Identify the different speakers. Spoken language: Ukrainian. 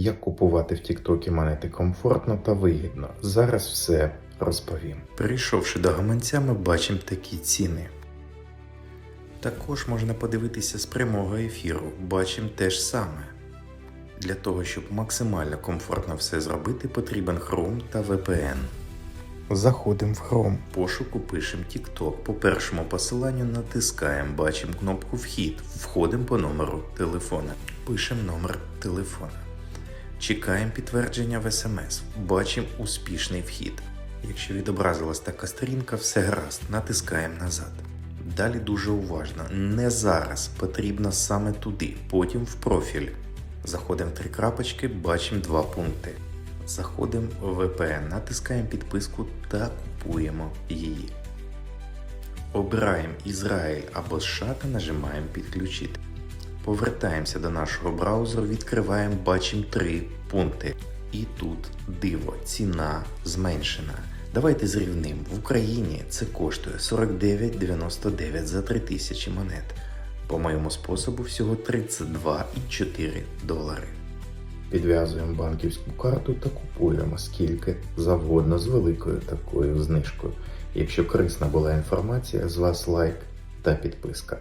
Speaker 1: Як купувати в Тіктокі монети комфортно та вигідно. Зараз все розповім. Прийшовши до гаманця, ми бачимо такі ціни. Також можна подивитися з прямого ефіру, бачимо те ж саме. Для того, щоб максимально комфортно все зробити, потрібен Chrome та VPN. Заходимо в Chrome. Пошуку пишемо TikTok. По першому посиланню натискаємо, бачимо кнопку Вхід. Входимо по номеру телефона. Пишемо номер телефона. Чекаємо підтвердження в SMS. Бачимо успішний вхід. Якщо відобразилась така сторінка, все гаразд, натискаємо назад. Далі дуже уважно. Не зараз потрібно саме туди, потім в профіль. Заходимо в три крапочки, бачимо два пункти. Заходимо в VPN, натискаємо підписку та купуємо її. Обираємо Ізраїль або США та нажимаємо підключити. Повертаємося до нашого браузеру, відкриваємо, бачимо три пункти. І тут диво, ціна зменшена. Давайте зрівнимо. В Україні це коштує 49,99 за 3000 монет. По моєму способу всього 32,4 долари. Підв'язуємо банківську карту та купуємо скільки завгодно з великою такою знижкою. Якщо корисна була інформація, з вас лайк та підписка.